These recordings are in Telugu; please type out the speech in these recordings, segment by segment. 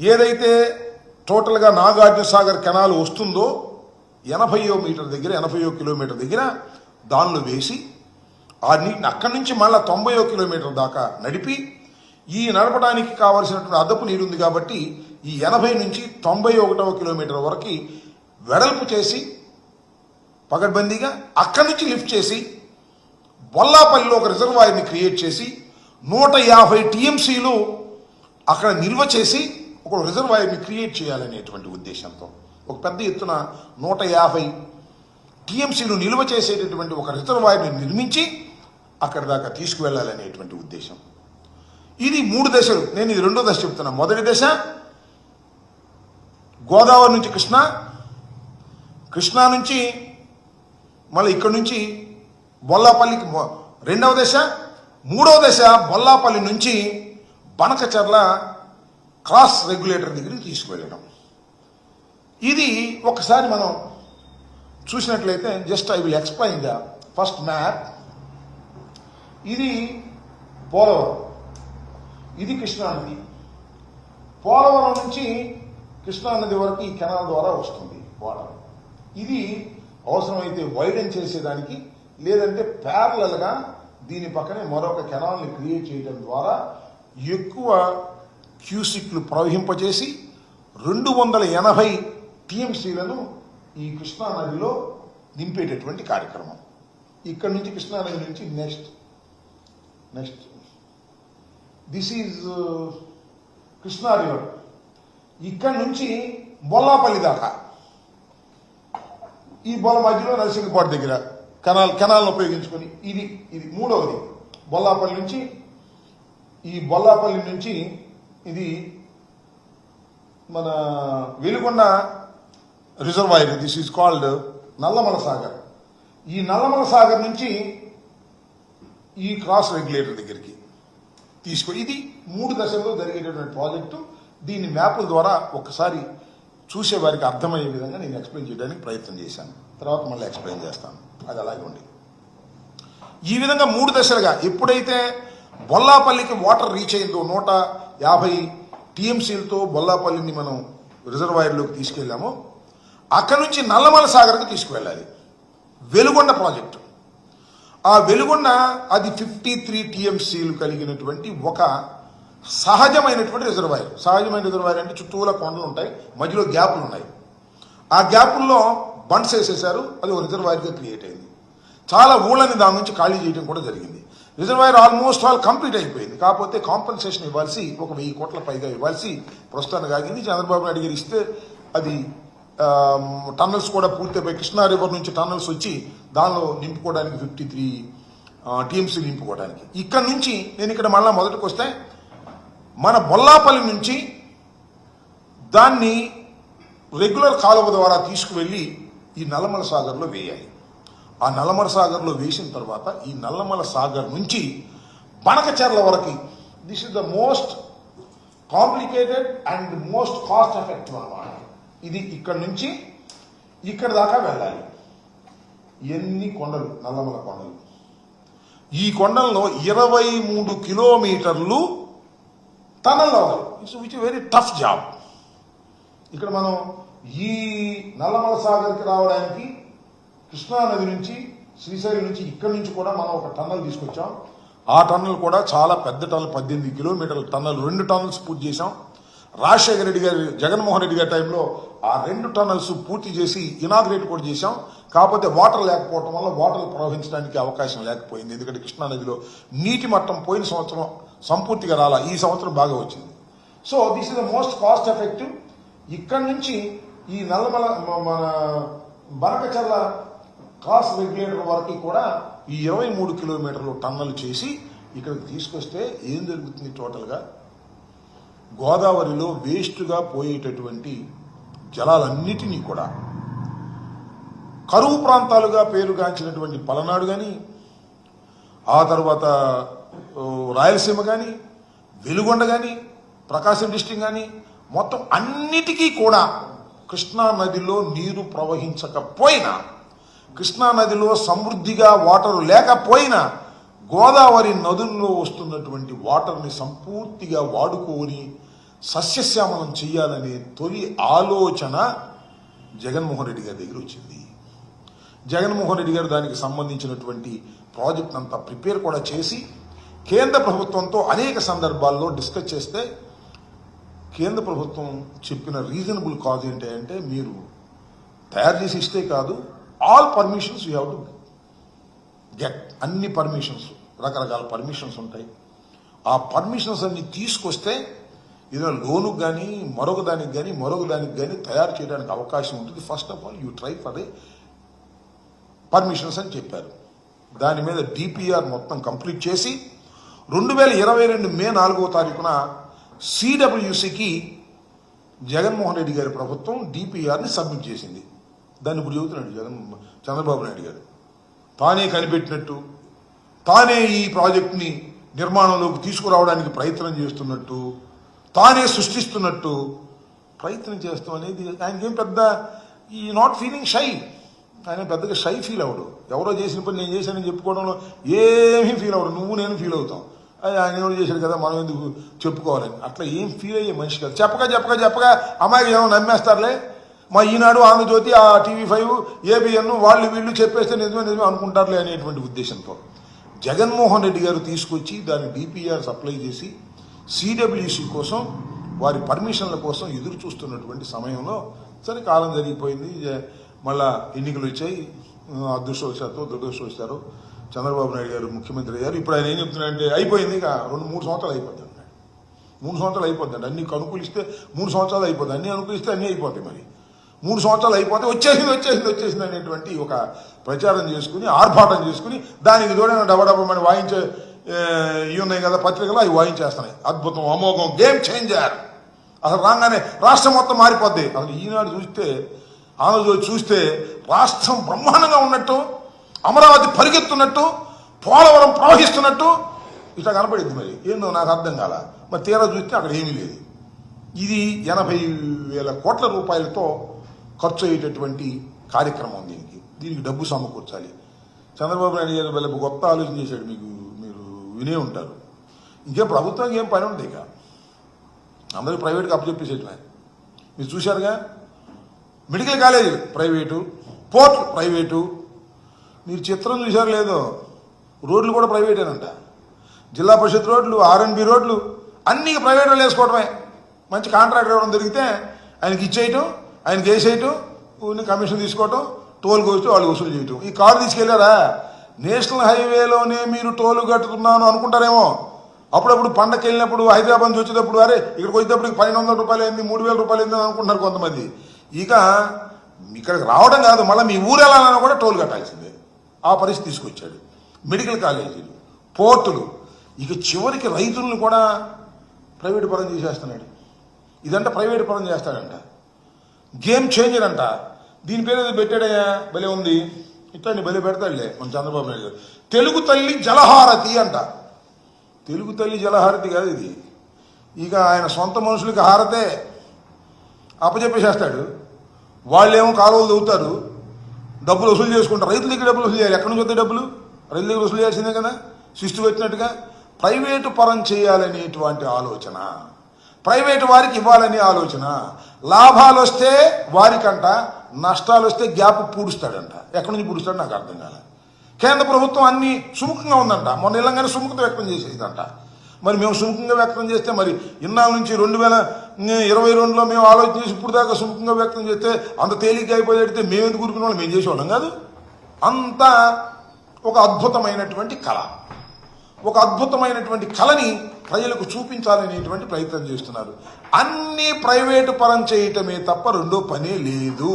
ఏదైతే టోటల్గా నాగార్జున సాగర్ కెనాల్ వస్తుందో ఎనభయో మీటర్ దగ్గర ఎనభయో కిలోమీటర్ దగ్గర దానిలో వేసి ఆ నీటిని అక్కడి నుంచి మళ్ళీ తొంభయో కిలోమీటర్ దాకా నడిపి ఈ నడపడానికి కావలసినటువంటి అదపు నీరు ఉంది కాబట్టి ఈ ఎనభై నుంచి తొంభై ఒకటవ కిలోమీటర్ వరకు వెడల్పు చేసి పగడ్బందీగా అక్కడి నుంచి లిఫ్ట్ చేసి బొల్లాపల్లిలో ఒక రిజర్వాయర్ని క్రియేట్ చేసి నూట యాభై టీఎంసీలు అక్కడ నిల్వ చేసి ఒక రిజర్వాయర్ని క్రియేట్ చేయాలనేటువంటి ఉద్దేశంతో ఒక పెద్ద ఎత్తున నూట యాభై టీఎంసీలు నిల్వ చేసేటటువంటి ఒక రిజర్వాయర్ని నిర్మించి అక్కడి దాకా తీసుకువెళ్ళాలనేటువంటి ఉద్దేశం. ఇది మూడు దశలు. నేను ఇది రెండో దశ చెప్తున్నా. మొదటి దశ గోదావరి నుంచి కృష్ణ కృష్ణా నుంచి మళ్ళీ ఇక్కడి నుంచి బొల్లాపల్లికి రెండవ దశ మూడవ దశ బొల్లాపల్లి నుంచి బనకచర్ల క్రాస్ రెగ్యులేటర్ దగ్గరికి తీసుకువెళ్ళడం ఇది ఒకసారి మనం చూసినట్లయితే just I will explain the first map ఇది పోలవరం. ఇది కృష్ణానది పోలవరం నుంచి కృష్ణానది వరకు ఈ కెనాల్ ద్వారా వస్తుంది వాటర్ ఇది అవసరమైతే వైడెన్ చేసేదానికి లేదంటే ప్యారలల్గా దీని పక్కనే మరొక కెనాల్ని క్రియేట్ చేయడం ద్వారా ఎక్కువ క్యూసిక్లు ప్రవహింపజేసి రెండు వందల ఎనభై టీఎంసీలను ఈ కృష్ణానదిలో నింపేటటువంటి కార్యక్రమం. ఇక్కడ నుంచి కృష్ణానది నుంచి next. Next. This is uh, Krishna river ఇక్కడ నుంచి బొల్లాపల్లి దాకా. ఈ బొల్ల మధ్యలో నరసింహపాడు దగ్గర కెనాల్ కెనాల్ను ఉపయోగించుకొని ఇది ఇది మూడవది. బొల్లాపల్లి నుంచి ఈ బొల్లాపల్లి నుంచి ఇది మన Veligonda reservoir this is called Nallamala Sagar. ఈ నల్లమల సాగర్ నుంచి ఈ క్రాస్ రెగ్యులేటర్ దగ్గరికి తీసుకో ఇది మూడు దశల్లో జరిగేటటువంటి ప్రాజెక్టు. దీన్ని మ్యాపుల ద్వారా ఒకసారి చూసే వారికి అర్థమయ్యే విధంగా నేను ఎక్స్ప్లెయిన్ చేయడానికి ప్రయత్నం చేశాను. తర్వాత మళ్ళీ ఎక్స్ప్లెయిన్ చేస్తాను. అది అలాగే ఉంది ఈ విధంగా మూడు దశలుగా ఎప్పుడైతే బొల్లాపల్లికి వాటర్ రీచ్ అయిందో నూట యాభై టీఎంసీలతో బొల్లాపల్లిని మనం రిజర్వాయర్లోకి తీసుకెళ్ళాము. అక్కడి నుంచి నల్లమల సాగర్కి తీసుకువెళ్ళాలి. వెలుగొండ ప్రాజెక్టు. ఆ వెలుగొండ అది ఫిఫ్టీ త్రీ టీఎంసీలు కలిగినటువంటి ఒక సహజమైనటువంటి రిజర్వాయర్. సహజమైన రిజర్వాయర్ అంటే చుట్టూల కొండలు ఉంటాయి మధ్యలో గ్యాపులు ఉన్నాయి. ఆ గ్యాపుల్లో బండ్స్ వేసేసారు అది ఒక రిజర్వాయర్గా క్రియేట్ అయింది. చాలా ఊళ్ళని దాని నుంచి ఖాళీ చేయడం కూడా జరిగింది. రిజర్వాయర్ ఆల్మోస్ట్ ఆల్ కంప్లీట్ అయిపోయింది. కాకపోతే కాంపెన్సేషన్ ఇవ్వాల్సి ఒక వెయ్యి కోట్ల పైగా ఇవ్వాల్సి ప్రస్తుతానికి ఆగింది. చంద్రబాబు నాయుడు గారు ఇస్తే అది టన్నల్స్ కూడా పూర్తయిపోయి కృష్ణా రివర్ నుంచి టన్నల్స్ వచ్చి దానిలో నింపుకోవడానికి ఫిఫ్టీ త్రీ టీఎంసీ నింపుకోవడానికి. ఇక్కడ నుంచి నేను ఇక్కడ మళ్ళీ మొదటికి వస్తే మన బొల్లాపల్లి నుంచి దాన్ని రెగ్యులర్ కాలువ ద్వారా తీసుకువెళ్ళి ఈ నల్లమల సాగర్లో వేయాలి. ఆ నల్లమల సాగర్లో వేసిన తర్వాత ఈ నల్లమల సాగర్ నుంచి బనకచెర్ల వరకు this is the most complicated and most cost effective అన్నమాట ఇది ఇక్కడ నుంచి ఇక్కడ దాకా వెళ్ళాలి. ఎన్ని కొండలు? నల్లమల కొండలు. ఈ కొండల్లో ఇరవై మూడు కిలోమీటర్లు టనల్ అవ్వాలి it's which very tough job ఇక్కడ మనం ఈ నల్లమల సాగర్కి రావడానికి కృష్ణా నది నుంచి శ్రీశైలం నుంచి ఇక్కడి నుంచి కూడా మనం ఒక టన్నల్ తీసుకొచ్చాం. ఆ టన్నల్ కూడా చాలా పెద్ద టన్నల్ పద్దెనిమిది కిలోమీటర్ల టన్నల్ రెండు టన్నల్స్ పూర్తి చేశాం. రాజశేఖర రెడ్డి గారి జగన్మోహన్ రెడ్డి గారి టైంలో ఆ రెండు టన్నల్స్ పూర్తి చేసి ఇనాగ్రేట్ కూడా చేశాం. కాకపోతే వాటర్ లేకపోవటం వల్ల వాటర్ ప్రవహించడానికి అవకాశం లేకపోయింది. ఎందుకంటే కృష్ణా నదిలో నీటి మట్టం పోయిన సంవత్సరం సంపూర్తిగా రాలా. ఈ సంవత్సరం బాగా వచ్చింది. So this is the most cost effective ఇక్కడి నుంచి ఈ నల్లమల మన బనకచర్ల క్రాస్ రెగ్యులేటర్ వరకు కూడా ఈ ఇరవై మూడు కిలోమీటర్లు టన్నలు చేసి ఇక్కడికి తీసుకొస్తే ఏం జరుగుతుంది టోటల్గా గోదావరిలో వేస్ట్గా పోయేటటువంటి జలాలన్నిటినీ కూడా కరువు ప్రాంతాలుగా పేరుగాంచినటువంటి పలనాడు కానీ ఆ తర్వాత రాయలసీమ కానీ వెలుగొండ కానీ ప్రకాశం డిస్టిక్ కానీ మొత్తం అన్నిటికీ కూడా కృష్ణా నదిలో నీరు ప్రవహించకపోయినా కృష్ణా నదిలో సమృద్ధిగా వాటర్ లేకపోయినా గోదావరి నదుల్లో వస్తున్నటువంటి వాటర్ని సంపూర్తిగా వాడుకొని సస్యశ్యామలం చేయాలనే తొలి ఆలోచన జగన్మోహన్ రెడ్డి గారి దగ్గర వచ్చింది. జగన్మోహన్ రెడ్డి గారు దానికి సంబంధించినటువంటి ప్రాజెక్ట్ అంతా ప్రిపేర్ కూడా చేసి కేంద్ర ప్రభుత్వంతో అనేక సందర్భాల్లో డిస్కస్ చేస్తే కేంద్ర ప్రభుత్వం చెప్పిన రీజనబుల్ కాజ్ ఏంటంటే మీరు తయారు చేసి ఇస్తే కాదు all permissions you have to get అన్ని పర్మిషన్స్ రకరకాల పర్మిషన్స్ ఉంటాయి. ఆ పర్మిషన్స్ అన్ని తీసుకొస్తే ఇది లోనుకు కానీ మరొక దానికి కానీ మరొక దానికి కానీ తయారు చేయడానికి అవకాశం ఉంటుంది. First of all you try for a permissions అని చెప్పారు. దాని మీద డిపిఆర్ మొత్తం కంప్లీట్ చేసి రెండు వేల ఇరవై రెండు మే నాలుగో తారీఖున సిడబ్ల్యూసికి జగన్మోహన్ రెడ్డి గారి ప్రభుత్వం డిపిఆర్ని సబ్మిట్ చేసింది. దాన్ని ఇప్పుడు చెబుతున్నాడు జగన్ చంద్రబాబు నాయుడు గారు. తానే కనిపెట్టినట్టు తానే ఈ ప్రాజెక్ట్ని నిర్మాణంలోకి తీసుకురావడానికి ప్రయత్నం చేస్తున్నట్టు తానే సృష్టిస్తున్నట్టు ప్రయత్నం చేస్తాం అనేది ఆయనకేం పెద్ద ఈ నాట్ ఫీలింగ్ షై ఆయన పెద్దగా షై ఫీల్ అవడు ఎవరో చేసిన పని నేను చేశానని చెప్పుకోవడంలో ఏమీ ఫీల్ అవడు నువ్వు నేను ఫీల్ అవుతాం. అది ఆయన ఎవరు చేశాడు కదా మనం ఎందుకు చెప్పుకోవాలని. అట్లా ఏం ఫీల్ అయ్యే మనిషి కాదు. చెప్పగా చెప్పగా చెప్పగా అమ్మాయికి ఏమో నమ్మేస్తారులే? మా ఈనాడు ఆంధ్రజ్యోతి ఆ టీవీ ఫైవ్ ఏబిఎన్ వాళ్ళు వీళ్ళు చెప్పేస్తే నిజమే నిజమే అనుకుంటారులే అనేటువంటి ఉద్దేశంతో జగన్మోహన్ రెడ్డి గారు తీసుకొచ్చి దాన్ని డిపిఆర్ సప్లై చేసి సిడబ్ల్యూసి కోసం వారి పర్మిషన్ల కోసం ఎదురు చూస్తున్నటువంటి సమయంలో సరే కాలం జరిగిపోయింది మళ్ళా ఎన్నికలు వచ్చాయి అదృష్టవశాత్తు దురదృష్టవశారు చంద్రబాబు నాయుడు గారు ముఖ్యమంత్రి అయ్యారు. ఇప్పుడు ఆయన ఏం చెప్తున్నాడంటే అయిపోయింది ఇక రెండు మూడు సంవత్సరాలు అయిపోతుంది మూడు సంవత్సరాలు అయిపోతుంది అన్ని అనుకూలిస్తే మూడు సంవత్సరాలు అయిపోతుంది అన్ని అనుకూలిస్తే అన్నీ అయిపోతాయి మరి. మూడు సంవత్సరాలు అయిపోతే వచ్చేసింది వచ్చేసింది వచ్చేసింది అనేటువంటి ఒక ప్రచారం చేసుకుని ఆర్భాటం చేసుకుని దానికి తోడైన డబడబమని వాయించే ఏ, ఇవి ఉన్నాయి కదా పత్రికలు అవి వాయించేస్తున్నాయి. అద్భుతం అమోఘం గేమ్ చేంజర్ అసలు రాగానే రాష్ట్రం మొత్తం మారిపోద్ది. అసలు ఈనాడు చూస్తే ఆంధ్రజ్యోతి చూస్తే రాష్ట్రం బ్రహ్మాండంగా ఉన్నట్టు అమరావతి పరిగెత్తున్నట్టు పోలవరం ప్రవహిస్తున్నట్టు ఇట్లా కనపడింది మరి. ఏందో నాకు అర్థం కాల. మరి తీరా చూస్తే అక్కడ ఏమీ లేదు. ఇది ఎనభై వేల కోట్ల రూపాయలతో ఖర్చు అయ్యేటటువంటి కార్యక్రమం దీనికి. దీనికి డబ్బు సమకూర్చాలి. చంద్రబాబు నాయుడు గారు వెళ్ళి గొప్ప ఆలోచన చేశాడు మీకు మీరు వినే ఉంటారు. ఇంకేం ప్రభుత్వానికి ఏం పని ఉంది ఇక అందరూ ప్రైవేట్గా అప్పచెప్పేసేటమే మీరు చూశారుగా? మెడికల్ కాలేజీలు ప్రైవేటు పోర్ట్ ప్రైవేటు. మీరు చిత్రం చూశారు లేదో? రోడ్లు కూడా ప్రైవేటేనంట. జిల్లా పరిషత్ రోడ్లు ఆర్ఎన్బి రోడ్లు అన్నీ ప్రైవేట్ వాళ్ళు వేసుకోవడమే మంచి కాంట్రాక్ట్ ఇవ్వడం దొరికితే ఆయనకి ఇచ్చేయటం ఆయన చేసేయటం ఊరిని కమిషన్ తీసుకోవటం టోల్ కోసి వాళ్ళు వసూలు చేయటం. ఈ కారు తీసుకెళ్ళారా నేషనల్ హైవేలోనే మీరు టోల్ కట్టుతున్నాను అనుకుంటారేమో. అప్పుడప్పుడు పండగకి వెళ్ళినప్పుడు హైదరాబాద్ నుంచి వచ్చేటప్పుడు అరే ఇక్కడికి వచ్చేటప్పుడు పన్నెండు వందల రూపాయలు అయింది మూడు వేల రూపాయలు అయింది అనుకుంటున్నారు కొంతమంది. ఇక ఇక్కడికి రావడం కాదు మళ్ళీ మీ ఊరు వెళ్ళాలన్నా కూడా టోల్ కట్టాల్సిందే. ఆ పరిస్థితి తీసుకొచ్చాడు. మెడికల్ కాలేజీలు పోర్టులు. ఇక చివరికి రైతులను కూడా ప్రైవేట్ పరం చేసేస్తున్నాడు. ఇదంటే ప్రైవేట్ పరం చేస్తాడంట. గేమ్ చేంజర్ అంట. దీని పేరు ఏదో పెట్టాడయ్యా? భలే ఉంది. ఇట్లా భలే పెడతాడులే మన చంద్రబాబు నాయుడు గారు. తెలుగు తల్లి జలహారతి అంట. తెలుగు తల్లి జలహారతి కాదు ఇది. ఇక ఆయన సొంత మనుషులకి హారతే అప్పచెప్పేసేస్తాడు వాళ్ళేమో కాలువలు దవ్వుతారు డబ్బులు వసూలు చేసుకుంటారు. రైతుల దగ్గర డబ్బులు వసూలు చేయాలి? ఎక్కడి నుంచి వస్తాయి డబ్బులు? రైతుల దగ్గర వసూలు చేయాల్సిందే కదా. శిస్తు వచ్చినట్టుగా ప్రైవేటు పరం చేయాలనేటువంటి ఆలోచన. ప్రైవేటు వారికి ఇవ్వాలనే ఆలోచన. లాభాలు వస్తే వారికంట నష్టాలు వస్తే గ్యాప్ పూడుస్తాడంట. ఎక్కడి నుంచి పూడుస్తాడు నాకు అర్థం కాలే. కేంద్ర ప్రభుత్వం అన్ని సుముఖంగా ఉందంట. మొన్న ఇళ్ళంగానే సుముఖత వ్యక్తం చేసేదంట మరి మేము సుముఖంగా వ్యక్తం చేస్తే మరి ఇన్నాళ్ళ నుంచి రెండు వేల ఇరవై రెండులో మేము ఆలోచన చేసి ఇప్పుడు దాకా సుముఖంగా వ్యక్తం చేస్తే అంత తేలిగ్గా అయిపోయేటైతే మేము ఎందుకు ఊరుకునే వాళ్ళు? మేము చేసేవాళ్ళం కాదు. అంత ఒక అద్భుతమైనటువంటి కళ. ఒక అద్భుతమైనటువంటి కళని ప్రజలకు చూపించాలనేటువంటి ప్రయత్నం చేస్తున్నారు. అన్ని ప్రైవేటు పరం చేయటమే తప్ప రెండో పనే లేదు.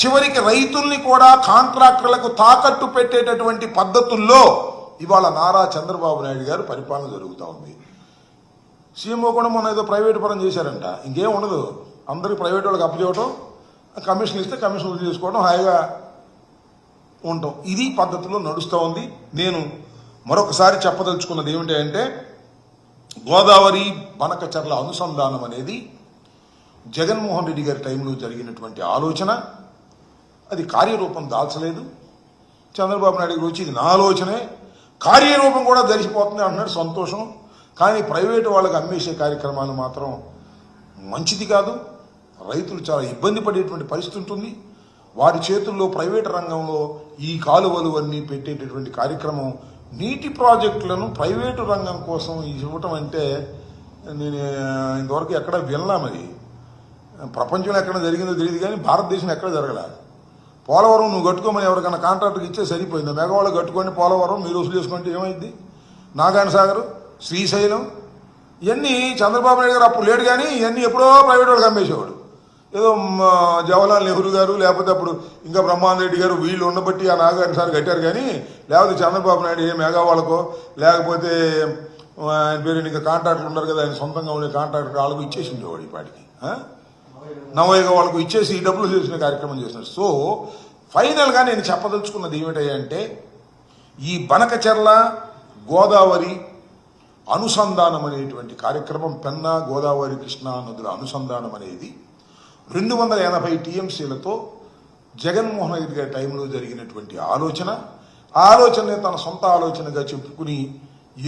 చివరికి రైతుల్ని కూడా కాంట్రాక్టర్లకు తాకట్టు పెట్టేటటువంటి పద్ధతుల్లో ఇవాళ నారా చంద్రబాబు నాయుడు గారు పరిపాలన జరుగుతూ ఉంది. సీఎంఓ కూడా మొన్న ఏదో ప్రైవేటు పరం చేశారంట. ఇంకేం ఉండదు. అందరికి ప్రైవేట్ వాళ్ళకి అప్పచేయటం కమిషన్ ఇస్తే కమిషన్ చేసుకోవడం హాయిగా ఉంటాం. ఇది పద్ధతిలో నడుస్తూ ఉంది. నేను మరొకసారి చెప్పదలుచుకున్నది ఏమిటి అంటే గోదావరి బనకచర్ల అనుసంధానం అనేది జగన్మోహన్ రెడ్డి గారి టైంలో జరిగినటువంటి ఆలోచన. అది కార్యరూపం దాల్చలేదు. చంద్రబాబు నాయుడు గారు వచ్చి ఇది నా ఆలోచనే. కార్యరూపం కూడా ధరిసిపోతుంది అంటున్నాడు సంతోషం. కానీ ప్రైవేటు వాళ్ళకి అమ్మేసే కార్యక్రమాలు మాత్రం మంచిది కాదు. రైతులు చాలా ఇబ్బంది పడేటువంటి పరిస్థితి ఉంటుంది. వారి చేతుల్లో ప్రైవేట్ రంగంలో ఈ కాలువలు అన్నీ పెట్టేటటువంటి కార్యక్రమం నీటి ప్రాజెక్టులను ప్రైవేటు రంగం కోసం ఇవ్వటం అంటే నేను ఇంతవరకు ఎక్కడ వినలాం మరి. ప్రపంచంలో ఎక్కడ జరిగిందో తెలియదు కానీ భారతదేశం ఎక్కడ జరగలే. పోలవరం నువ్వు కట్టుకోమని ఎవరికైనా కాంట్రాక్ట్కి ఇచ్చే సరిపోయింది? మెగవాళ్ళు కట్టుకొని పోలవరం మీరు వసూలు చేసుకుంటే ఏమైంది? నాగార్జున సాగర్ శ్రీశైలం ఇవన్నీ చంద్రబాబు నాయుడు గారు అప్పుడు లేడు కానీ ఇవన్నీ ఎప్పుడో ప్రైవేట్ వాళ్ళకి అమ్మేసేవాడు ఏదో జవహర్లాల్ నెహ్రూ గారు లేకపోతే అప్పుడు ఇంకా బ్రహ్మానంద రెడ్డి గారు వీళ్ళు ఉండబట్టి ఆ నాగార్జున సార్ కట్టారు కానీ లేకపోతే చంద్రబాబు నాయుడు ఏ మెగా వాళ్ళకో లేకపోతే ఆయన పేరు ఇంకా కాంట్రాక్టర్ ఉన్నారు కదా ఆయన సొంతంగా ఉండే కాంట్రాక్టర్ వాళ్ళకు ఇచ్చేసి ఉండేవాడు ఈ పాటికి నవయుగ వాళ్ళకు ఇచ్చేసి ఈ డబ్బులు చేసిన కార్యక్రమం చేసినారు సో ఫైనల్గా నేను చెప్పదలుచుకున్నది ఏమిటంటే ఈ బనకచెర్ల గోదావరి అనుసంధానం అనేటువంటి కార్యక్రమం పెన్నా గోదావరి కృష్ణా నదుల అనుసంధానం అనేది రెండు వందల ఎనభై టీఎంసీలతో జగన్మోహన్ రెడ్డి గారి టైంలో జరిగినటువంటి ఆలోచన ఆ ఆలోచనని తన సొంత ఆలోచనగా చెప్పుకుని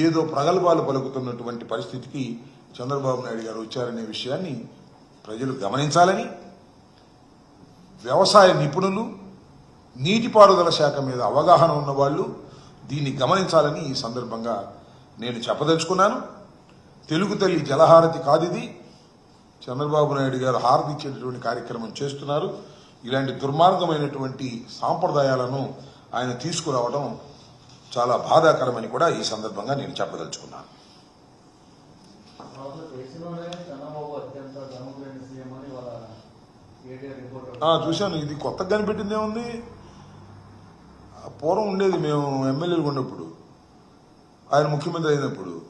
ఏదో ప్రగల్భాలు పలుకుతున్నటువంటి పరిస్థితికి చంద్రబాబు నాయుడు గారు వచ్చారనే విషయాన్ని ప్రజలు గమనించాలని వ్యవసాయ నిపుణులు నీటిపారుదల శాఖ మీద అవగాహన ఉన్నవాళ్ళు దీన్ని గమనించాలని ఈ సందర్భంగా నేను చెప్పదలుచుకున్నాను. తెలుగు తల్లి జలహారతి కాదిది చంద్రబాబు నాయుడు గారు హారతి ఇచ్చేటటువంటి కార్యక్రమం చేస్తున్నారు. ఇలాంటి దుర్మార్గమైనటువంటి సాంప్రదాయాలను ఆయన తీసుకురావడం చాలా బాధాకరమని కూడా ఈ సందర్భంగా నేను చెప్పదలుచుకున్నాను. చూశాను. ఇది కొత్తగా కనిపెట్టిందే ఉంది. పూర్వం ఉండేది మేము ఎమ్మెల్యేలు ఉన్నప్పుడు ఆయన ముఖ్యమంత్రి అయినప్పుడు.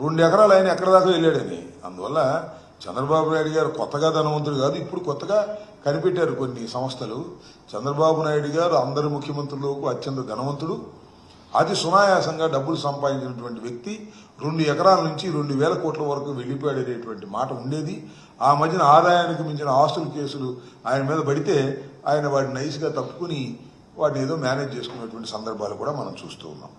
రెండు ఎకరాలు ఆయన ఎక్కడ దాకా వెళ్ళాడని. అందువల్ల చంద్రబాబు నాయుడు గారు కొత్తగా ధనవంతుడు కాదు ఇప్పుడు కొత్తగా కనిపెట్టారు కొన్ని సంస్థలు. చంద్రబాబు నాయుడు గారు అందరి ముఖ్యమంత్రులకు అత్యంత ధనవంతుడు. అతి సునాయాసంగా డబ్బులు సంపాదించినటువంటి వ్యక్తి రెండు ఎకరాల నుంచి రెండు వేల కోట్ల వరకు వెళ్ళిపోయాడనేటువంటి మాట ఉండేది. ఆ మధ్యన ఆదాయానికి మించిన ఆస్తుల కేసులు ఆయన మీద పడితే ఆయన వాటిని నైస్గా తప్పుకుని వాటిని ఏదో మేనేజ్ చేసుకున్నటువంటి సందర్భాలు కూడా మనం చూస్తూ ఉన్నాం.